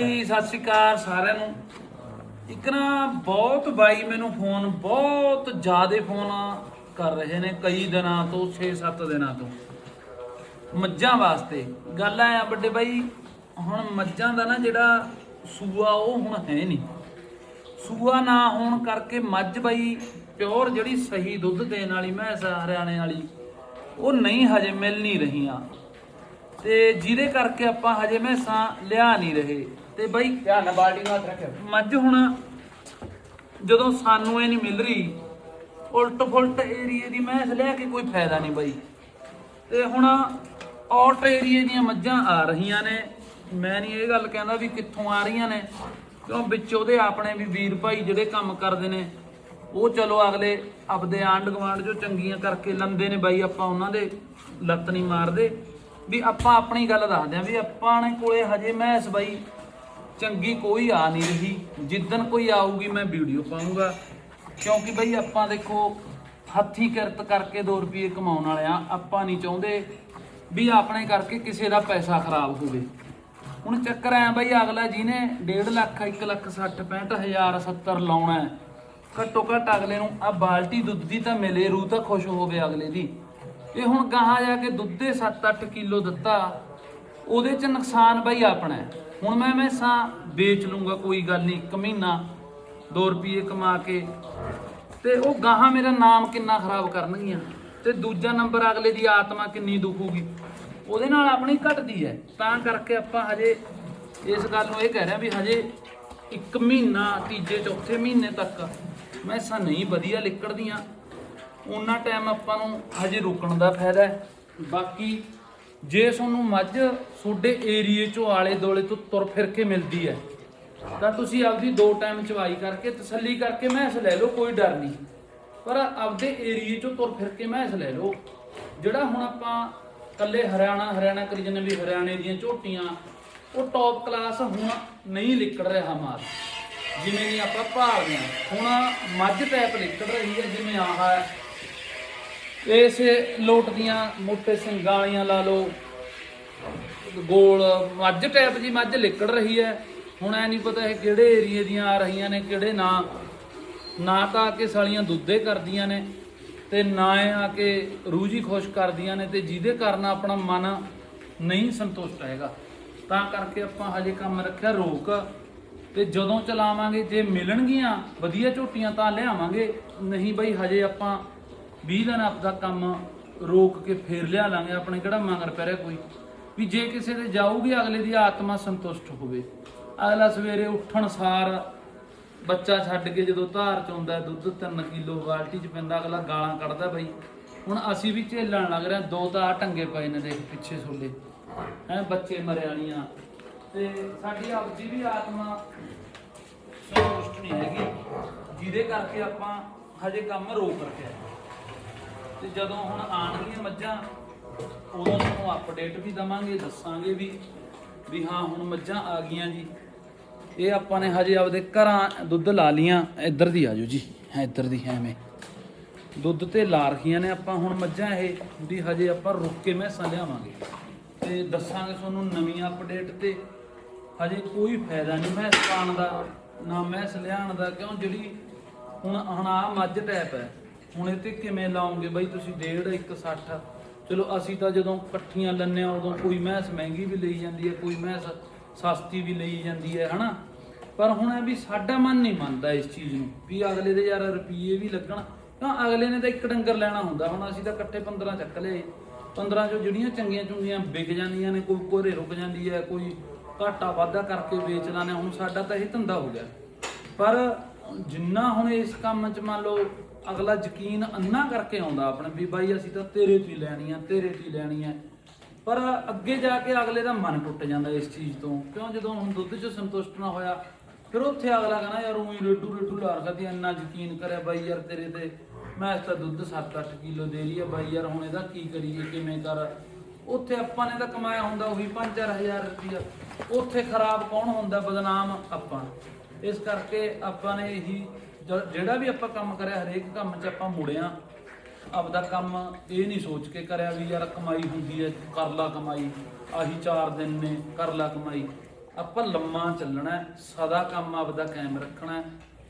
ਜੀ, ਸਤਿ ਸ਼੍ਰੀ ਅਕਾਲ ਸਾਰਿਆਂ ਨੂੰ। ਇੱਕ ਨਾ ਬਹੁਤ ਬਾਈ ਮੈਨੂੰ ਫੋਨ, ਬਹੁਤ ਜ਼ਿਆਦਾ ਫੋਨ ਕਰ ਰਹੇ ਨੇ ਕਈ ਦਿਨਾਂ ਤੋਂ 6-7 ਦਿਨਾਂ ਤੋਂ। ਮੱਝਾਂ ਵਾਸਤੇ। ਗੱਲ ਆ ਵੱਡੇ ਬਾਈ, ਹੁਣ ਮੱਝਾਂ ਦਾ ਨਾ ਜਿਹੜਾ ਸੂਆ, ਉਹ ਹੁਣ ਹੈ ਨਹੀਂ ਸੂਆ ਨਾ ਹੋਣ ਕਰਕੇ ਮੱਝ ਬਾਈ ਪਿਓਰ ਜਿਹੜੀ ਸਹੀ ਦੁੱਧ ਦੇਣ ਵਾਲੀ, ਮੈਂਸ ਹਰਿਆਣੇ ਵਾਲੀ, ਉਹ ਨਹੀਂ ਹਜੇ ਮਿਲ ਨਹੀਂ ਰਹੀਆਂ। ਤੇ ਜਿਹਦੇ ਕਰਕੇ ਆਪਾਂ ਹਜੇ ਮੈਸਾਂ ਲਿਆ ਨਹੀਂ ਰਹੇ। ਤੇ ਬਾਈ ਧਿਆਨ ਨਾਲ ਬਾਲਟੀ ਨੂੰ ਹੱਥ ਰੱਖਿਓ। ਮੱਝ ਹੁਣ ਜਦੋਂ ਸਾਨੂੰ ਇਹ ਨਹੀਂ ਮਿਲ ਰਹੀ ਉਲਟ ਫੁਲਟ ਏਰੀਏ ਦੀ ਮੈਂਸ ਲਿਆ ਕੇ ਕੋਈ ਫਾਇਦਾ ਨਹੀਂ ਬਾਈ। ਤੇ ਹੁਣ ਆਊਟ ਏਰੀਏ ਦੀਆਂ ਮੱਝਾਂ ਆ ਰਹੀਆਂ ਨੇ। ਮੈਂ ਨਹੀਂ ਇਹ ਗੱਲ ਕਹਿੰਦਾ ਵੀ ਕਿੱਥੋਂ ਆ ਰਹੀਆਂ ਨੇ। ਕਿਉਂ ਵਿੱਚ ਉਹਦੇ ਆਪਣੇ ਵੀ ਵੀਰ ਭਾਈ ਜਿਹੜੇ ਕੰਮ ਕਰਦੇ ਨੇ ਉਹ ਚਲੋ ਅਗਲੇ ਆਪਦੇ ਆਂਡ ਗਵਾਂਡ ਜੋ ਚੰਗੀਆਂ ਕਰਕੇ ਲੰਦੇ ਨੇ ਬਾਈ ਆਪਾਂ ਉਹਨਾਂ ਦੇ ਲੱਤ ਨਹੀਂ ਮਾਰਦੇ। ਵੀ ਆਪਾਂ ਆਪਣੀ ਗੱਲ ਦੱਸਦੇ ਆਂ ਵੀ ਆਪਾਂ ਨੇ ਕੋਲੇ ਹਜੇ ਮੈਸ ਬਾਈ ਚੰਗੀ ਕੋਈ ਆ ਨਹੀਂ ਰਹੀ। ਜਿੱਦਨ ਕੋਈ ਆਊਗੀ, ਮੈਂ ਵੀਡੀਓ ਪਾਉਂਗਾ ਕਿਉਂਕਿ ਬਈ ਆਪਾਂ ਦੇਖੋ, ਹੱਥੀ ਕਿਰਤ ਕਰਕੇ 2 ਰੁਪਏ ਕਮਾਉਣ ਵਾਲੇ ਆ। ਆਪਾਂ ਨਹੀਂ ਚਾਹੁੰਦੇ ਵੀ ਆਪਣੇ ਕਰਕੇ ਕਿਸੇ ਦਾ ਪੈਸਾ ਖਰਾਬ ਹੋਵੇ। ਹੁਣ ਚੱਕਰ ਐ ਬਈ, ਅਗਲਾ ਜਿਹਨੇ 1.5 ਲੱਖ 1 ਲੱਖ 60 65 ਹਜ਼ਾਰ 70 ਲਾਉਣਾ ਘੱਟੋ ਘੱਟ ਅਗਲੇ ਨੂੰ ਆ ਬਾਲਟੀ ਦੁੱਧ ਦੀ ਤਾਂ ਮਿਲੇ, ਰੂਹ ਤਾਂ ਖੁਸ਼ ਹੋਵੇ ਅਗਲੇ ਦੀ। ਇਹ ਹੁਣ ਗਾਹਾਂ ਜਾ ਕੇ ਦੁੱਧ ਦੇ 7-8 ਕਿਲੋ ਦਿੱਤਾ ਉਹਦੇ ਚ ਨੁਕਸਾਨ ਬਈ ਆਪਣਾ ਹੁਣ ਮੈਂ ਮੈਸਾਂ ਵੇਚ ਲੂੰਗਾ, ਕੋਈ ਗੱਲ ਨਹੀਂ, ਇੱਕ ਮਹੀਨਾ 2 ਰੁਪਏ ਕਮਾ ਕੇ। ਤੇ ਉਹ ਗਾਹਾਂ ਮੇਰਾ ਨਾਮ ਕਿੰਨਾ ਖਰਾਬ ਕਰਨਗੀਆਂ। ਤੇ ਦੂਜਾ ਨੰਬਰ ਅਗਲੇ ਦੀ ਆਤਮਾ ਕਿੰਨੀ ਦੁਖੂਗੀ ਉਹਦੇ ਨਾਲ ਆਪਣੀ ਘਟਦੀ ਹੈ। ਤਾਂ ਕਰਕੇ ਆਪਾਂ ਹਜੇ ਇਸ ਗੱਲ ਨੂੰ ਇਹ ਕਹਿ ਰਹੇ ਰਿਹਾ ਵੀ ਹਜੇ ਇੱਕ ਮਹੀਨਾ, ਤੀਜੇ, ਚੌਥੇ ਮਹੀਨੇ ਤੱਕ ਮੈਸਾਂ ਨਹੀਂ ਵਧੀਆ ਲਿਕੜਦੀਆਂ। ਉਹਨਾਂ ਟਾਈਮ ਆਪਾਂ ਨੂੰ ਹਜੇ ਰੁਕਣ ਦਾ ਫਾਇਦਾ ਹੈ। ਬਾਕੀ ਜੇ ਤੁਹਾਨੂੰ ਮੱਝ ਤੁਹਾਡੇ ਏਰੀਏ ਚੋਂ ਆਲੇ ਦੋਲੇ ਤੋਂ ਤੁਰ ਫਿਰ ਕੇ ਮਿਲਦੀ ਹੈ, ਤਾਂ ਤੁਸੀਂ ਆਪਦੀ ਦੋ ਟਾਈਮ ਚਵਾਈ ਕਰਕੇ ਤਸੱਲੀ ਕਰਕੇ ਮੈਸ ਲੈ ਲਓ, ਕੋਈ ਡਰ ਨਹੀਂ। ਪਰ ਆਪਦੇ ਏਰੀਏ ਚੋਂ ਤੁਰ ਫਿਰ ਕੇ ਮੈਸ ਲੈ ਲਓ। ਜਿਹੜਾ ਹੁਣ ਆਪਾਂ ਕੱਲੇ ਹਰਿਆਣਾ ਹਰਿਆਣਾ ਕਰੀ ਜਾਂਦੇ ਵੀ ਹਰਿਆਣੇ ਦੀਆਂ ਝੋਟੀਆਂ, ਉਹ ਟੌਪ ਕਲਾਸ ਹੁਣ ਨਹੀਂ ਲਿਕੜ ਰਿਹਾ ਮਾਲ। ਜਿਵੇਂ ਨਹੀਂ ਆਪਾਂ ਭਾਲਦੇ ਹਾਂ। ਹੁਣ ਮੱਝ ਟਾਈਪ ਲਿਕੜ ਰਹੀ ਹੈ, ਜਿਵੇਂ ਆਹ ਇਸ ਲੋਟ ਦੀਆਂ ਮੋਟੇ ਸਿੰਗਾਂ ਵਾਲੀਆਂ ਲਾ ਲਓ। ਗੋਲ, ਮੱਝ ਟੈਪ ਦੀ ਮੱਝ ਲਿਕੜ ਰਹੀ ਹੈ। ਹੁਣ ਐ ਨਹੀਂ ਪਤਾ ਇਹ ਕਿਹੜੇ ਏਰੀਏ ਦੀਆਂ ਆ ਰਹੀਆਂ ਨੇ, ਕਿਹੜੇ ਨਾ। ਨਾ ਤਾਂ ਆ ਕੇ ਸਾਲੀਆਂ ਦੁੱਧੇ ਕਰਦੀਆਂ ਨੇ ਤੇ ਨਾ ਇਹ ਆ ਕੇ ਰੂਜੀ ਖੁਸ਼ ਕਰਦੀਆਂ ਨੇ ਤੇ ਜਿਹਦੇ ਕਾਰਨ ਆਪਣਾ ਮਨ ਨਹੀਂ ਸੰਤੁਸ਼ਟ ਹੈਗਾ। ਤਾਂ ਕਰਕੇ ਆਪਾਂ ਹਜੇ ਕੰਮ ਰੱਖਿਆ ਰੋਕ। ਤੇ ਜਦੋਂ ਚਲਾਵਾਂਗੇ, ਜੇ ਮਿਲਣਗੀਆਂ, ਵਧੀਆ ਝੋਟੀਆਂ ਤਾਂ ਲਿਆਵਾਂਗੇ। ਨਹੀਂ ਬਈ, ਹਜੇ ਆਪਾਂ 20 ਦਿਨ ਆਪਦਾ ਕੰਮ ਰੋਕ ਕੇ ਫੇਰ ਲਿਆ ਲਾਂਗੇ, ਆਪਣੇ ਕਿਹੜਾ ਮੰਗਰ ਪੈ ਰਿਹਾ ਕੋਈ? ਵੀ ਜੇ ਕਿਸੇ ਦੇ ਜਾਊਗੀ, ਅਗਲੇ ਦੀ ਆਤਮਾ ਸੰਤੁਸ਼ਟ ਹੋਵੇ। ਅਗਲਾ ਸਵੇਰੇ ਉੱਠਣ ਸਾਰ ਬੱਚਾ ਛੱਡ ਕੇ ਜਦੋਂ ਧਾਰ ਚ ਆਉਂਦਾ, ਦੁੱਧ 3 ਕਿਲੋ ਬਾਲਟੀ ਚ ਪੈਂਦਾ, ਅਗਲਾ ਗਾਲਾਂ ਕੱਢਦਾ ਬਈ, ਹੁਣ ਅਸੀਂ ਵੀ ਝੇਲਣ ਲੱਗ ਰਹੇ ਹਾਂ, ਦੋ ਤਾਂ ਆਹ ਟੰਗੇ ਪਏ ਨੇ ਦੇਖ ਪਿੱਛੇ ਸੋਲੇ ਹੈ, ਬੱਚੇ ਮਰੇ ਵਾਲੀਆਂ। ਤੇ ਸਾਡੀ ਆਪਦੀ ਵੀ ਆਤਮਾ ਸੰਤੁਸ਼ਟ ਨਹੀਂ ਹੈਗੀ। ਜਿਹਦੇ ਕਰਕੇ ਆਪਾਂ ਹਜੇ ਕੰਮ ਰੋਕ ਰੱਖਿਆ। ਤੇ ਜਦੋਂ ਹੁਣ ਆਣਗੀਆਂ ਮੱਝਾਂ, ਉਦੋਂ ਤੁਹਾਨੂੰ ਅਪਡੇਟ ਵੀ ਦਵਾਂਗੇ, ਦੱਸਾਂਗੇ ਵੀ ਵੀ ਹਾਂ, ਹੁਣ ਮੱਝਾਂ ਆ ਗਈਆਂ ਜੀ। ਇਹ ਆਪਾਂ ਨੇ ਹਜੇ ਆਪਦੇ ਘਰਾਂ ਦੁੱਧ ਲਾ ਲੀਆਂ ਇੱਧਰ ਦੀ ਆਜੋ ਜੀ। ਹੈ, ਇੱਧਰ ਦੀ ਹੈ ਐਵੇਂ। ਦੁੱਧ ਤੇ ਲਾ ਰਖੀਆਂ ਨੇ ਆਪਾਂ। ਹੁਣ ਮੱਝਾਂ ਇਹ ਵੀ ਹਜੇ ਆਪਾਂ ਰੁੱਕ ਕੇ ਮੈਸਾਂ ਲਿਆਵਾਂਗੇ। ਤੇ ਦੱਸਾਂਗੇ ਤੁਹਾਨੂੰ ਨਵੀਂ ਅਪਡੇਟ ਤੇ। ਹਜੇ ਕੋਈ ਫਾਇਦਾ ਨਹੀਂ ਮੈਸ ਪਾਣ ਦਾ, ਨਾ ਮੈਸ ਲਿਆਉਣ ਦਾ। ਕਿਉਂ? ਜਿਹੜੀ ਹੁਣ ਹੁਣ ਆ ਮੱਝ ਟੈਪ ਹੈ। ਹੁਣ ਇਹ ਤੇ ਕਿਵੇਂ ਲਾਉਂਗੇ ਬਈ ਤੁਸੀਂ 1.5 160 ਚਲੋ ਅਸੀਂ ਤਾਂ ਜਦੋਂ ਇਕੱਠੀਆਂ ਲੰਨੇ ਆ, ਉਦੋਂ ਕੋਈ ਮੈਸ ਮਹਿੰਗੀ ਵੀ ਲਈ ਜਾਂਦੀ ਹੈ, ਕੋਈ ਮਹਿਸ ਸਸਤੀ ਵੀ ਲਈ ਜਾਂਦੀ ਹੈ, ਹਨਾ? ਪਰ ਹੁਣ ਇਹ ਵੀ ਸਾਡਾ ਮਨ ਨਹੀਂ ਮੰਨਦਾ ਇਸ ਚੀਜ਼ ਨੂੰ, ਵੀ ਅਗਲੇ ਦੇ ਯਾਰ ਰੁਪਏ ਵੀ ਲੱਗਣ। ਤਾਂ ਅਗਲੇ ਨੇ ਤਾਂ ਇੱਕ ਡੰਗਰ ਲੈਣਾ ਹੁੰਦਾ, ਹੁਣ ਅਸੀਂ ਤਾਂ ਇਕੱਠੇ 15 ਚੱਕ ਲਏ। 15 ਚੋਂ ਜਿਹੜੀਆਂ ਚੰਗੀਆਂ ਚੁੰਗੀਆਂ ਵਿਕ ਜਾਂਦੀਆਂ ਨੇ, ਕੋਈ ਕੋਰੇ ਰੁਕ ਜਾਂਦੀ ਹੈ, ਕੋਈ ਘਾਟਾ ਵਾਧਾ ਕਰਕੇ ਵੇਚਦਾ ਨੇ, ਹੁਣ ਸਾਡਾ ਤਾਂ ਇਹ ਧੰਦਾ ਹੋ ਗਿਆ। ਪਰ ਜਿੰਨਾ ਹੁਣ ਇਸ ਕੰਮ 'ਚ ਮੰਨ ਲਓ ਅਗਲਾ ਯਕੀਨ ਅੰਨਾ ਕਰਕੇ ਆਉਂਦਾ ਆਪਣੇ ਵੀ ਬਾਈ ਅਸੀਂ ਤਾਂ ਤੇਰੇ ਤੋਂ ਹੀ ਲੈਣੀ ਆ, ਤੇਰੇ ਤੋਂ ਹੀ ਲੈਣੀ ਆ। ਪਰ ਅੱਗੇ ਜਾ ਕੇ ਅਗਲੇ ਦਾ ਮਨ ਟੁੱਟ ਜਾਂਦਾ ਇਸ ਚੀਜ਼ ਤੋਂ। ਕਿਉਂ? ਜਦੋਂ ਹੁਣ ਦੁੱਧ 'ਚ ਸੰਤੁਸ਼ਟ ਨਾ ਹੋਇਆ, ਫਿਰ ਉੱਥੇ ਅਗਲਾ ਕਹਿੰਦਾ, ਯਾਰ ਉਹੀ ਰੇਡੂ ਰੇਡੂ ਲਾ ਰਖਾ ਤੇ ਇੰਨਾ ਯਕੀਨ ਕਰਿਆ ਬਾਈ ਯਾਰ ਤੇਰੇ ਤੇ। ਮੈਂ ਇਸ ਤਾਂ ਦੁੱਧ 7-8 ਕਿਲੋ ਦੇ ਰਹੀ ਆ ਬਾਈ ਯਾਰ, ਹੁਣ ਇਹਦਾ ਕੀ ਕਰੀਏ, ਕਿਵੇਂ ਕਰ? ਉੱਥੇ ਆਪਾਂ ਨੇ ਤਾਂ ਕਮਾਇਆ ਹੁੰਦਾ ਉਹੀ 5-4000 ਰੁਪਇਆ ਉੱਥੇ ਖਰਾਬ ਕੌਣ ਹੁੰਦਾ? ਬਦਨਾਮ ਆਪਾਂ। ਇਸ ਕਰਕੇ ਆਪਾਂ ਨੇ ਇਹੀ ਜ- ਜਿਹੜਾ ਵੀ ਆਪਾਂ ਕੰਮ ਕਰਿਆ ਹਰੇਕ ਕੰਮ 'ਚ ਆਪਾਂ ਮੁੜਿਆ ਆਪਦਾ ਕੰਮ ਇਹ ਨਹੀਂ ਸੋਚ ਕੇ ਕਰਿਆ ਵੀ ਯਾਰ ਕਮਾਈ ਹੁੰਦੀ ਹੈ ਕਰ ਲਾ ਕਮਾਈ। ਆਹੀ 4 ਦਿਨ ਨੇ ਕਰ ਲਾ ਕਮਾਈ। ਆਪਾਂ ਲੰਮਾ ਚੱਲਣਾ ਹੈ, ਸਦਾ ਕੰਮ ਆਪਦਾ ਕਾਇਮ ਰੱਖਣਾ ਹੈ,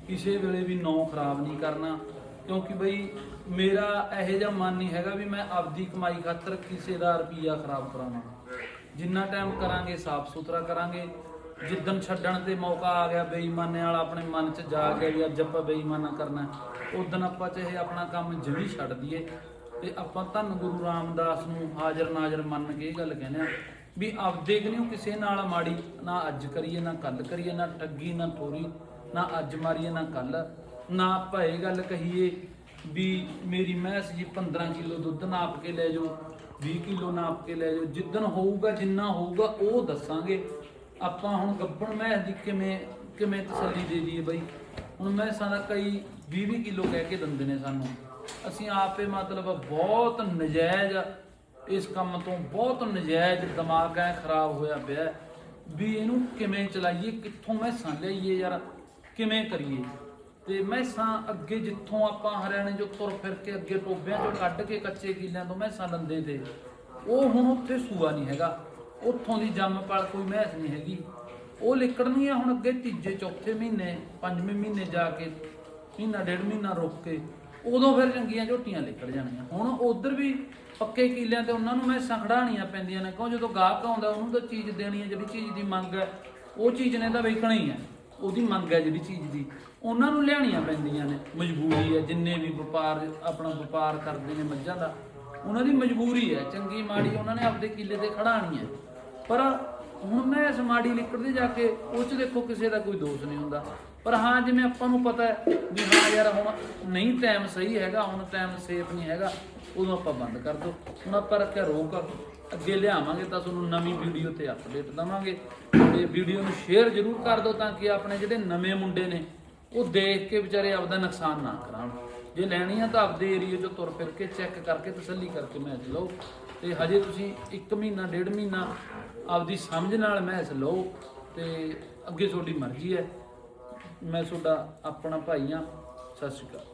ਕਿਸੇ ਵੇਲੇ ਵੀ ਨੌ ਖਰਾਬ ਨਹੀਂ ਕਰਨਾ ਕਿਉਂਕਿ ਬਈ ਮੇਰਾ ਇਹੋ ਜਿਹਾ ਮਨ ਨਹੀਂ ਹੈਗਾ ਵੀ ਮੈਂ ਆਪਦੀ ਕਮਾਈ ਖਾਤਰ ਕਿਸੇ ਦਾ ਰੁਪਈਆ ਖਰਾਬ ਕਰਾਵਾਂ। ਜਿੰਨਾ ਟਾਈਮ ਕਰਾਂਗੇ ਸਾਫ਼ ਸੁਥਰਾ ਕਰਾਂਗੇ ਜਿੱਦਣ ਛੱਡਣ ਤੇ ਮੌਕਾ ਆ ਗਿਆ ਬੇਈਮਾਨੇ ਵਾਲਾ ਆਪਣੇ ਮਨ 'ਚ ਜਾ ਗਿਆ ਵੀ ਅੱਜ ਆਪਾਂ ਬੇਈਮਾਨਾ ਕਰਨਾ ਉਦੋਂ ਆਪਾਂ ਚਾਹੇ ਆਪਣਾ ਕੰਮ ਜਮੀ ਛੱਡ ਦਈਏ। ਤੇ ਆਪਾਂ ਧੰਨ ਗੁਰੂ ਰਾਮਦਾਸ ਨੂੰ ਹਾਜ਼ਰ ਨਾਜ਼ਰ ਮੰਨ ਕੇ ਇਹ ਗੱਲ ਕਹਿੰਦੇ ਆ ਵੀ ਆਪਦੇ ਕਨਿਓ ਕਿਸੇ ਨਾਲ ਮਾੜੀ ਨਾ ਅੱਜ ਕਰੀਏ, ਨਾ ਕੱਲ ਕਰੀਏ, ਨਾ ਠੱਗੀ, ਨਾ ਥੋਰੀ ਨਾ ਅੱਜ ਮਾਰੀਏ, ਨਾ ਕੱਲ ਨਾ ਆਪਾਂ ਇਹ ਗੱਲ ਕਹੀਏ ਵੀ ਮੇਰੀ ਮੈਸ ਜੀ 15 ਕਿਲੋ ਦੁੱਧ ਨਾਪ ਕੇ ਲੈ ਜਾਓ 20 ਕਿਲੋ ਨਾਪ ਕੇ ਲੈ ਜਾਓ, ਜਿੱਦਣ ਹੋਊਗਾ, ਜਿੰਨਾ ਹੋਊਗਾ ਉਹ ਦੱਸਾਂਗੇ। ਆਪਾਂ ਹੁਣ ਗੱਬਣ ਮੈਸ ਦੀ ਕਿਵੇਂ ਕਿਵੇਂ ਤਸੱਲੀ ਦੇ ਦਈਏ ਬਈ? ਹੁਣ ਮੈਂ ਦਾ ਕਈ 20 20 ਕਿਲੋ ਕਹਿ ਕੇ ਦਿੰਦੇ ਨੇ ਸਾਨੂੰ। ਅਸੀਂ ਆਪੇ ਮਤਲਬ ਬਹੁਤ ਨਜਾਇਜ਼ ਇਸ ਕੰਮ ਤੋਂ ਬਹੁਤ ਨਜਾਇਜ਼ ਦਿਮਾਗ ਐ ਖਰਾਬ ਹੋਇਆ ਪਿਆ। ਵੀ ਇਹਨੂੰ ਕਿਵੇਂ ਚਲਾਈਏ, ਕਿੱਥੋਂ ਮੈਂ ਸਾਂ ਲਿਆਈਏ ਯਾਰ? ਕਿਵੇਂ ਕਰੀਏ? ਤੇ ਮੈਸਾਂ ਅੱਗੇ ਜਿੱਥੋਂ ਆਪਾਂ ਹਰਿਆਣੇ ਜੋ ਤੁਰ ਫਿਰ ਕੇ ਅੱਗੇ ਟੋਬਿਆਂ ਚੋਂ ਕੱਢ ਕੇ ਕੱਚੇ ਕਿੱਲਿਆਂ ਤੋਂ ਮੈਂ ਸਾਂ ਲੰਦੇ ਤੇ। ਉਹ ਹੁਣ ਉੱਥੇ ਸੂਆ ਨਹੀਂ ਹੈਗਾ। ਉੱਥੋਂ ਦੀ ਜੰਮਪਲ ਕੋਈ ਮਹਿਸ ਨਹੀਂ ਹੈਗੀ। ਉਹ ਲਿਕੜਨੀਆਂ ਹੁਣ ਅੱਗੇ ਤੀਜੇ, ਚੌਥੇ ਮਹੀਨੇ, ਪੰਜਵੇਂ ਮਹੀਨੇ ਜਾ ਕੇ, ਮਹੀਨਾ, ਡੇਢ ਮਹੀਨਾ ਰੁਕ ਕੇ, ਉਦੋਂ ਫਿਰ ਚੰਗੀਆਂ ਝੋਟੀਆਂ ਲਿਕੜ ਜਾਣੀਆਂ। ਹੁਣ ਉਧਰ ਵੀ ਪੱਕੇ ਕੀਲਿਆਂ ਤੇ ਉਹਨਾਂ ਨੂੰ ਮੈਸਾਂ ਖੜਾਣੀਆਂ ਪੈਂਦੀਆਂ ਨੇ। ਕਿਉਂ? ਜਦੋਂ ਗਾਹਕ ਆਉਂਦਾ, ਉਹਨੂੰ ਤਾਂ ਚੀਜ਼ ਦੇਣੀ ਹੈ ਜਿਹੜੀ ਚੀਜ਼ ਦੀ ਮੰਗ ਹੈ, ਉਹ ਚੀਜ਼ ਨੇ ਤਾਂ ਵੇਚਣਾ ਹੀ ਹੈ ਉਹਦੀ ਮੰਗ ਹੈ ਜਿਹੜੀ ਚੀਜ਼ ਦੀ। ਉਹਨਾਂ ਨੂੰ ਲਿਆਣੀਆਂ ਪੈਂਦੀਆਂ ਨੇ। ਮਜਬੂਰੀ ਹੈ, ਜਿੰਨੇ ਵੀ ਵਪਾਰ, ਆਪਣਾ ਵਪਾਰ ਕਰਦੇ ਨੇ ਮੱਝਾਂ ਦਾ ਉਹਨਾਂ ਦੀ ਮਜਬੂਰੀ ਹੈ, ਚੰਗੀ ਮਾੜੀ ਉਹਨਾਂ ਨੇ ਆਪਦੇ ਕਿੱਲੇ ਤੇ ਖੜਾਣੀ ਹੈ। ਪਰ ਹੁਣ ਮੈਂ ਇਸ ਮਾੜੀ ਲਿਕੜਦੇ ਜਾ ਕੇ, ਉਹ ਚ ਦੇਖੋ ਕਿਸੇ ਦਾ ਕੋਈ ਦੋਸ਼ ਨਹੀਂ ਹੁੰਦਾ। ਪਰ ਹਾਂ, ਜਿਵੇਂ ਆਪਾਂ ਨੂੰ ਪਤਾ ਹੈ ਵੀ ਹਾਂ ਯਾਰ, ਹੁਣ ਨਹੀਂ ਟਾਈਮ ਸਹੀ ਹੈਗਾ, ਹੁਣ ਟਾਈਮ ਸੇਫ ਨਹੀਂ ਹੈਗਾ, ਉਦੋਂ ਆਪਾਂ ਬੰਦ ਕਰ ਦੋ। ਹੁਣ ਆਪਾਂ ਰੱਖਿਆ ਰੋਕ, ਅੱਗੇ ਲਿਆਵਾਂਗੇ ਤਾਂ ਤੁਹਾਨੂੰ ਨਵੀਂ ਵੀਡੀਓ ਤੇ ਅਪਡੇਟ ਦਵਾਂਗੇ। ਤੇ ਵੀਡੀਓ ਨੂੰ ਸ਼ੇਅਰ ਜ਼ਰੂਰ ਕਰ ਦਿਓ ਤਾਂ ਕਿ ਆਪਣੇ ਜਿਹੜੇ ਨਵੇਂ ਮੁੰਡੇ ਨੇ, ਉਹ ਦੇਖ ਕੇ ਵਿਚਾਰੇ ਆਪਦਾ ਨੁਕਸਾਨ ਨਾ ਕਰਾਉਣ। ਜੇ ਲੈਣੀ ਆ ਤਾਂ ਆਪਦੇ ਏਰੀਆ 'ਚੋਂ ਤੁਰ ਫਿਰ ਕੇ ਚੈੱਕ ਕਰਕੇ ਤਸੱਲੀ ਕਰਕੇ ਮੈਚ ਲਓ। ਤੇ ਹਜੇ ਤੁਸੀਂ 1 ਮਹੀਨਾ, ਡੇਢ ਮਹੀਨਾ ਆਪਦੀ ਸਮਝ ਨਾਲ ਮੈਚ ਲਓ ਤੇ ਅੱਗੇ ਤੁਹਾਡੀ ਮਰਜ਼ੀ ਹੈ। ਮੈਂ ਤੁਹਾਡਾ ਆਪਣਾ ਭਾਈ ਆ ਸਤਿ ਸ਼੍ਰੀ ਅਕਾਲ।